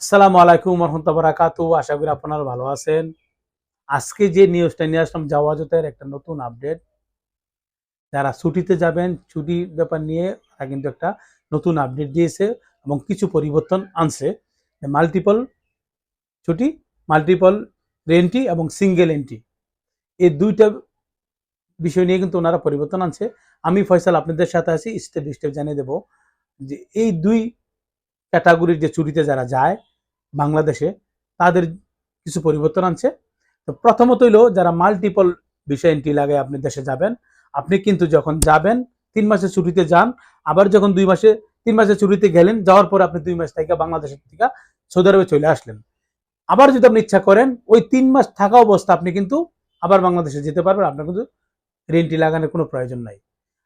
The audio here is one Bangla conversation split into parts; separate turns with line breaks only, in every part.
আসসালামু আলাইকুম রহমতুল্লাহ বারাকাতু আশা করি আপনারা ভালো আছেন। আজকে যে নিউজটা নিয়ে আসলাম, জাওয়াজতের একটা নতুন আপডেট যারা ছুটিতে যাবেন, ছুটি ব্যাপার নিয়ে তারা কিন্তু একটা নতুন আপডেট দিয়েছে এবং কিছু পরিবর্তন আনছে। মাল্টিপল ছুটি মাল্টিপল রেন্টি এবং সিঙ্গেল এন্ট্রি এই দুইটা বিষয় নিয়ে কিন্তু ওনারা পরিবর্তন আনছে। আমি ফয়সাল আপনাদের সাথে আছি স্টেপ স্টেপ জানিয়ে দেব যে এই দুই ক্যাটাগরির যে ছুটিতে যারা যায় বাংলাদেশে, তাদের কিছু পরিবর্তন আনছে। তো প্রথমত হইল, যারা মাল্টিপল বিষয় এন্ট্রি লাগে আপনি দেশে যাবেন, আপনি কিন্তু যখন যাবেন, তিন মাসের ছুটিতে যান, আবার যখন দুই মাসে, তিন মাসের ছুটিতে গেলেন, যাওয়ার পর আপনি দুই মাস থেকে বাংলাদেশের থেকে সৌদি আরবে চলে আসলেন। আবার যদি আপনি ইচ্ছা করেন, ওই তিন মাস থাকা অবস্থা আপনি কিন্তু আবার বাংলাদেশে যেতে পারবেন, আপনার কিন্তু রেন্টি লাগানোর কোনো প্রয়োজন নাই।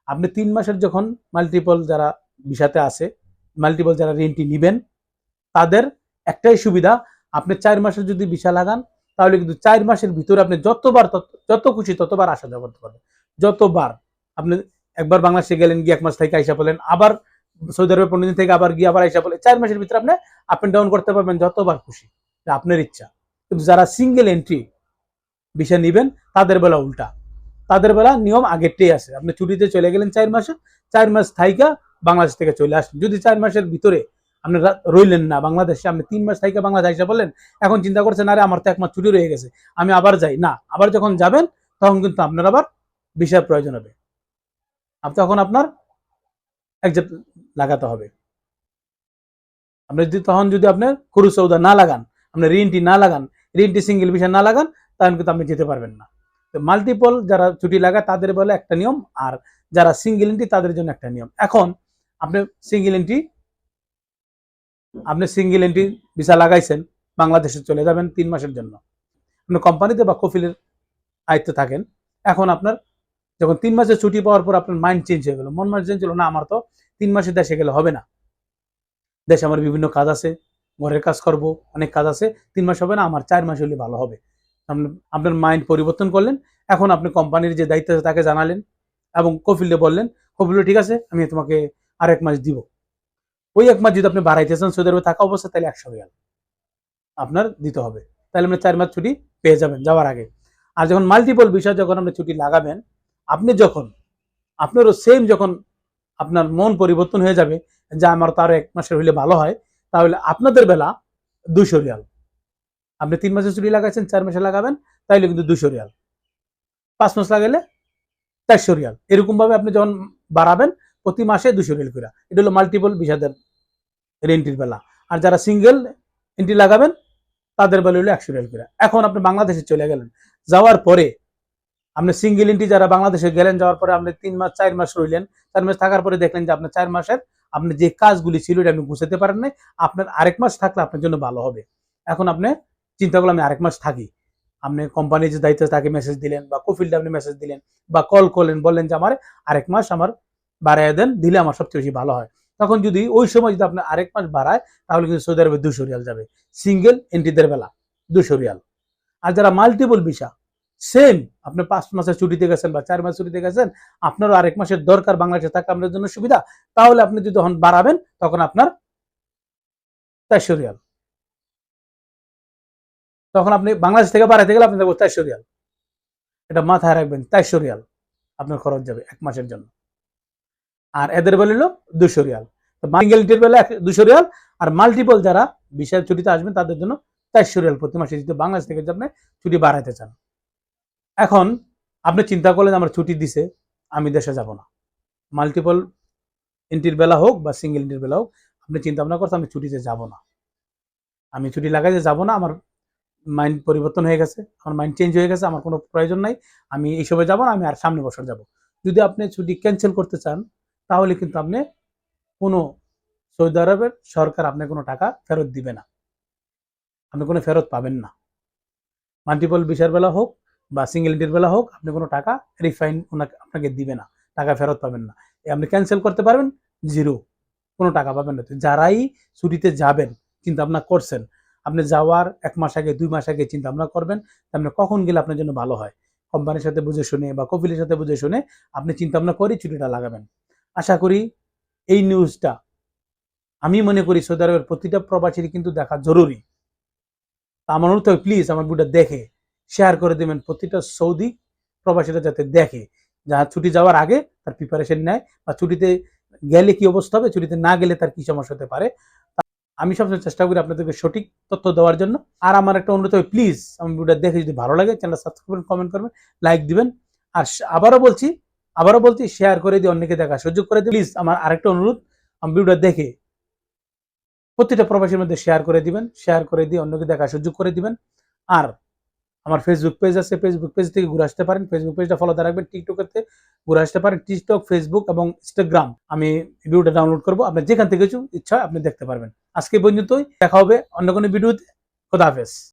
আপনি তিন মাসের যখন মাল্টিপল যারা বিষাতে আছে মাল্টিপল যারা রেন্টি নিবেন, তাদের একটাই সুবিধা, আপনি চার মাসের যদি ভিসা লাগান, তাহলে কিন্তু চার মাসের ভিতরে আপনি যতবার যত খুশি ততবার আসা যাওয়া করতে পারবেন। যতবার আপনি একবার বাংলাদেশে গেলেন, গিয়ে এক মাস থেকে আইসা পেলেন আবার সৌদি আরবে পনেরো দিন থেকে আবার গিয়ে আবার আইসা পেলেন চার মাসের ভিতরে আপনি আপ এন্ড ডাউন করতে পারবেন যতবার খুশি। আপনার ইচ্ছা। কিন্তু যারা সিঙ্গেল এন্ট্রি ভিসা নিবেন, তাদের বেলা উল্টা। তাদের বেলা নিয়ম আগেরটাই আছে। আপনি ছুটিতে চলে গেলেন চার মাসে, চার মাস থাইকা বাংলাদেশ থেকে চলে আসলেন। যদি চার মাসের ভিতরে আপনি রইলেন না, বাংলাদেশে। আপনি তিন মাস থেকে বাংলাদেশ বললেন, এখন চিন্তা করছেন, আরে, আমার তো এক মাস ছুটি রয়ে গেছে, আমি আবার যাই। না, আবার যখন যাবেন, তখন কিন্তু আপনার আবার ভিসার প্রয়োজন হবে। তখন আপনার একজেট লাগাতে হবে। আপনি যদি তখন যদি আপনার খুরু সৌদা না লাগান, আপনি রিনটি না লাগান রিনটি সিঙ্গেল ভিসা না লাগান তখন কিন্তু আপনি যেতে পারবেন না। তো মাল্টিপল যারা ছুটি লাগায়, তাদের বলে একটা নিয়ম, আর যারা সিঙ্গেল এন্ট্রি তাদের জন্য একটা নিয়ম। এখন আপনি সিঙ্গেল এন্ট্রি আপনি সিঙ্গেল এন্ট্রি ভিসা লাগাইছেন, বাংলাদেশে চলে যাবেন তিন মাসের জন্য। আপনি কোম্পানিতে বা কফিলের আয়ত্তে থাকেন। এখন আপনার যখন তিন মাসের ছুটি পাওয়ার পর আপনার মাইন্ড চেঞ্জ হয়ে গেল। মন মাইন্ড চেঞ্জ হলো, না, আমার তো তিন মাসে দেশে গেলে হবে না। দেশে আমার বিভিন্ন কাজ আছে, ঘরের কাজ করব, অনেক কাজ আছে, তিন মাস হবে না, আমার চার মাস হলে ভালো হবে। আপনি- আপনার মাইন্ড পরিবর্তন করলেন। এখন আপনি কোম্পানির যে দায়িত্ব আছে তাকে জানালেন এবং কফিলে বললেন কফিলে ঠিক আছে, আমি তোমাকে আর এক মাস দিব। ওই এক মাস যদি আপনি বাড়াইতে চান সৌদি আরবে থাকা অবস্থা তাহলে একশো রিয়াল আপনার দিতে হবে। তাহলে আপনি চার মাস ছুটি পেয়ে যাবেন, যাওয়ার আগে। আর যখন মাল্টিপল বিষয় যখন আপনি ছুটি লাগাবেন, আপনি যখন, আপনারও সেম যখন আপনার মন পরিবর্তন হয়ে যাবে যে আমার তো আরও এক মাসের হইলে ভালো হয়, তাহলে আপনাদের বেলা দুশো রিয়াল। আপনি তিন মাসের ছুটি লাগাইছেন, চার মাসে লাগাবেন, তাইলে কিন্তু দুশো রিয়াল। পাঁচ মাস লাগাইলে চারশো রিয়াল। এরকমভাবে আপনি যখন বাড়াবেন প্রতি মাসে দুশো রিয়াল করে এটা হলো মাল্টিপল বিষাদের রেন্টির বেলা। আর যারা সিঙ্গেল এন্ট্রি লাগাবেন, তাদের বেলা হলো একশো রিয়াল করে এখন আপনি বাংলাদেশে চলে গেলেন, যাওয়ার পরে আপনি সিঙ্গেল এন্ট্রি যারা বাংলাদেশে গেলেন, যাওয়ার পরে আপনি তিন মাস, চার মাস রইলেন। চার মাস থাকার পরে দেখলেন যে আপনার চার মাসের আপনি যে কাজগুলি ছিল এটা আপনি গুছাতে পারেন নাই। আপনার আরেক মাস থাকলে আপনার জন্য ভালো হবে। এখন আপনি চিন্তা করলাম আমি আরেক মাস থাকি। আপনি কোম্পানির যে দায়িত্ব তাকে মেসেজ দিলেন বা কফিল্ডে আপনি মেসেজ দিলেন বা কল করলেন, বললেন যে আমার আরেক মাস আমার বাড়াইয়া দেন, দিলে আমার সবচেয়ে বেশি ভালো হয়। তখন যদি ওই সময় যদি আপনি আরেক মাস বাড়ায়, তাহলে কিন্তু সৌদি আরবে দুশো রিয়াল যাবে। সিঙ্গেল, এন্ট্রিদের বেলা দুশো রিয়াল। আর যারা মাল্টিপল ভিসা সেম আপনি পাঁচ মাসের ছুটিতে গেছেন বা চার মাসের ছুটিতে গেছেন, আপনারও আরেক মাসের দরকার বাংলাদেশে থাকা আপনার জন্য সুবিধা। তাহলে আপনি যদি তখন বাড়াবেন, তখন আপনার চারশো রিয়াল। তখন আপনি বাংলাদেশ থেকে বাড়াইতে গেলে আপনি দেখব চারশো রিয়াল। এটা মাথায় রাখবেন, চারশো রিয়াল আপনার খরচ যাবে এক মাসের জন্য। আর এদের বেলা হলো দুশো রিয়াল। সিঙ্গেল বেলা দুশো রিয়াল, আর মাল্টিপল যারা বিশাল ছুটিতে আসবেন তাদের জন্য চারশো রিয়াল প্রতি মাসে। যদি বাংলাদেশ থেকে আপনি ছুটি বাড়াইতে চান। এখন আপনি চিন্তা করলেন আমার ছুটি দিছে, আমি দেশে যাব না। মাল্টিপল এন্ট্রির বেলা হোক বা সিঙ্গেল এন্ট্রির বেলা হোক, আপনি চিন্তা ভাবনা করছেন আমি ছুটিতে যাব না। আমি ছুটি লাগাইতে যাব না, আমার মাইন্ড পরিবর্তন হয়ে গেছে, আমার মাইন্ড চেঞ্জ হয়ে গেছে, আমার কোনো প্রয়োজন নাই, আমি এইসবে যাব না, আমি আর সামনে বছর যাব। যদি আপনি ছুটি ক্যান্সেল করতে চান তাহলে কিন্তু আপনি কোনো সৌদি আরবের সরকার আপনি কোনো টাকা ফেরত দিবে না। আপনি কোনো ফেরত পাবেন না। মাল্টিপল বিষয়ের বেলা হোক বা সিঙ্গেল এন্ট্রির বেলা হোক, আপনি কোনো টাকা রিফাইন ওনাকে, আপনাকে দিবে না। টাকা ফেরত পাবেন না। আপনি ক্যান্সেল করতে পারবেন জিরো কোনো টাকা পাবেন না। যারাই ছুটিতে যাবেন, চিন্তা ভাবনা করছেন, আপনি যাওয়ার এক মাস আগে, দুই মাস আগে চিন্তা ভাবনা করবেন আপনি কখন গেলে আপনার জন্য ভালো হয়? কোম্পানির সাথে বুঝে শুনে বা কপিলের সাথে বুঝে শুনে আপনি চিন্তা ভাবনা করে ছুটিটা লাগাবেন। আশা করি এই নিউজটা আমি মনে করি সৌদি আরবের প্রতিটা প্রবাসীর কিন্তু দেখা জরুরি। আমার অনুরোধ প্লিজ আমার ভিডিওটা দেখে শেয়ার করে দেবেন প্রতিটা সৌদি প্রবাসীরা যাতে দেখে যা ছুটি যাওয়ার আগে তার প্রিপারেশন নেয় বা ছুটিতে গেলে কি অবস্থা হবে, ছুটিতে না গেলে তার কি সমস্যা হতে পারে। আমি সবসময় চেষ্টা করি আপনাদেরকে সঠিক তথ্য দেওয়ার জন্য। আর আমার একটা অনুরোধ হবে প্লিজ আমার ভিডিওটা দেখে যদি ভালো লাগে চ্যানেল সাবস্ক্রাইব কমেন্ট করবেন লাইক দিবেন। আর আবারও বলছি আবারও বলছি শেয়ার করে দিয়ে অন্যকে দেখা, সুযোগ করে দিন প্লিজ আমার আরেকটা অনুরোধ, আমার ভিডিওটা দেখে প্রতিটা প্রবাসীর মধ্যে শেয়ার করে দিবেন শেয়ার করে দিয়ে অন্যকে দেখা, সুযোগ করে দিবেন। আর আমার ফেসবুক পেজ আছে ফেসবুক পেজ থেকে ঘুরে আসতে পারেন ফেসবুক পেজটা ফলোতে রাখবেন টিকটকেতে ঘুরে আসতে পারেন টিকটক ফেসবুক এবং ইনস্টাগ্রাম আমি ভিডিওটা ডাউনলোড করব, আপনি যেখান থেকে কিছু ইচ্ছা আপনি দেখতে পারবেন। আজকে পর্যন্তই, দেখা হবে অন্য কোনো ভিডিওতে, খোদা হাফেজ।